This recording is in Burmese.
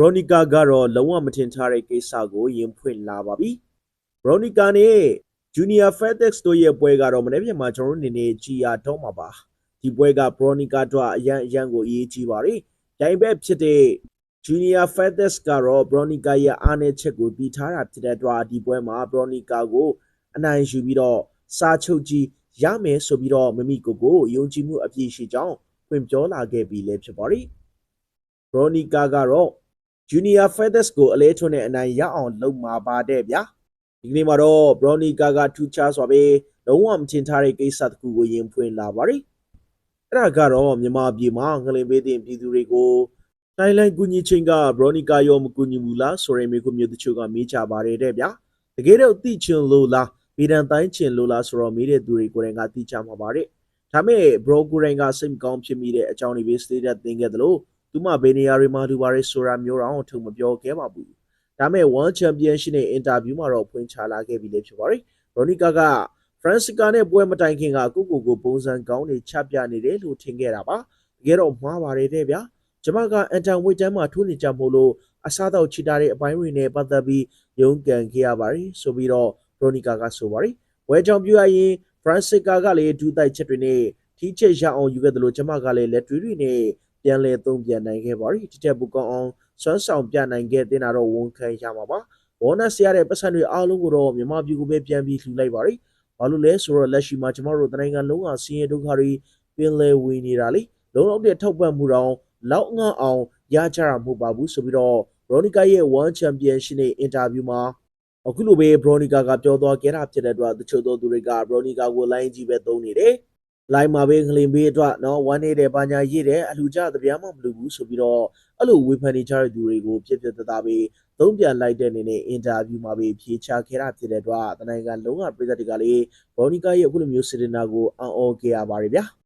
ရိုနီကာကတော့လုံးဝမထင်ထားတဲ့ကိစ္စကိုရင်ဖွင့်လာပါပြီ။ရိုနီကာနဲ့ဂျူနီယာဖက်ဒက်စ်တို့ရဲ့ပွဲကတော့မနေ့ပြန်မှာကျွန်တော်တို့အနေနဲ့ကြည်ရတော့မှာပါ။ဒီပွဲကဘရိုနီကာတို့အရန်အရန်ကိုအရေးကြီးပါတယ်။ဒိုင်ဘက်ဖြစ်တဲ့ဂျူနီယာဖက်ဒက်စ်ကတော့ဘရိုနီကာရဲ့အားနည်းချက်ကိုတည်ထားတာဖြစ်တဲ့အတွက်ဒီပွဲမှာဘရိုနီကာကိုအနိုင်ယူပြီးတော့စာချုပ်ကြီးရမယ်ဆိုပြီးတော့မမီကိုကိုယုံကြည်မှုအပြည့်ရှိကြောင်းဖွင့်ပြောလာခဲ့ပြီးလည်းဖြစ်ပါတယ်။ဘရိုနီကာကတော့ Junior Feathers ကိုအလဲထွန်းတဲ့အနိုင်ရအောင်လုပ်မှာပါတဲ့ဗျာဒီကနေ့မှာတော့ Brownie ကကထူးခြားစွာပဲလုံးဝမထင်ထားတဲ့ကိစ္စတစ်ခုကိုရင်ဖွင့်လာပါတယ်အဲ့ဒါကတော့မြန်မာပြည်မှာငလင်ပေးတဲ့ပြည်သူတွေကိုတိုင်းလိုက်ကူညီချင်းက Brownie ကရောမကူညီဘူးလားဆိုရင်မိခုမျိုးတချို့ကမေးကြပါတယ်တဲ့ဗျာတကယ်တော့သိချင်လို့လားဗီဒန်တိုင်းချင်လို့လားဆိုတော့မေးတဲ့သူတွေကိုယ်တိုင်ကသိချမှာပါတယ်ဒါမဲ့ bro ကိုယ်တိုင်ကစိတ်မကောင်းဖြစ်မိတဲ့အကြောင်းတွေပဲ status သင်ခဲ့သလို သူမဘယ်နေရာတွေမှာလူပါရဲဆိုတာမျိုးတော့ထုတ်မပြောခဲ့ပါဘူး။ဒါမဲ့ One Championship နဲ့ interview မှာတော့ဖွင့်ချလာခဲ့ပြီလေဖြစ်ပါတယ်။ရိုနီကာက Francisca နဲ့ပွဲမတိုင်ခင်ကကိုကိုကိုပုံစံကောင်းတွေချပြနေတယ်လို့ထင်ခဲ့တာပါ။တကယ်တော့မှားပါတယ်တဲ့ဗျာ။ကျမကအန်တန်ဝိတ်တန်းမှာထိုးနေကြမို့လို့အစားတော့ချီတာတဲ့အပိုင်းတွေနဲ့ပတ်သက်ပြီးရုန်းကန်ခဲ့ရပါတယ်ဆိုပြီးတော့ရိုနီကာကဆိုပါတယ်။ဝဲကြောင်ပြရရင် Francisca ကလည်းဒူးတိုက်ချက်တွေနဲ့ထီးချက်ရအောင်ယူခဲ့တယ်လို့ကျမကလည်းလက်တွေတွေနဲ့ ပြန်လဲသုံးပြန်နိုင်ခဲ့ပါပြီဒီတက်ဘူကောင်းအောင်စွမ်းဆောင်ပြနိုင်ခဲ့တဲ့နာတော့ဝန်ခံရမှာပါဝေါ်နက်စရတဲ့ပတ်စံတွေအားလုံးကိုတော့မြန်မာပြည်ကိုပဲပြန်ပြီးလှူလိုက်ပါရီဘာလို့လဲဆိုတော့လက်ရှိမှာကျမတို့တနိုင်ငံလုံးကစီးရဲဒုက္ခတွေပင်လဲဝင်နေတာလေလုံးလုံးတဲ့ထောက်ပံ့မှုတော့လောက်ငှအောင်ရကြတာမဟုတ်ပါဘူးဆိုပြီးတော့ရိုနီကာရဲ့ One Championship နဲ့ interview မှာအခုလိုပဲဘရိုနီကာကပြောသွားခဲ့တာဖြစ်တဲ့အတွက်တချို့သောသူတွေကဘရိုနီကာကိုလိုင်းကြီးပဲသုံးနေတယ် လိုင်းမှာပဲငလင်ဘေးအတွက်နော်ဝမ်းနေတယ်ဘာညာရေးတယ်အလူကြတပြားမှမလူဘူးဆိုပြီးတော့အဲ့လိုဝေဖန်နေကြတဲ့သူတွေကိုပြစ်ပြစ်တသားပဲသုံးပြန်လိုက်တဲ့အနေနဲ့အင်တာဗျူးမှာပဲဖြေချခဲ့တာဖြစ်တဲ့အတွက်တနိုင်ငံလုံးကပြည်သက်တွေကလည်းဘော်နီကာရဲ့အခုလိုမျိုးစီဒနာကိုအံ့ဩခဲ့ရပါတယ်ဗျာ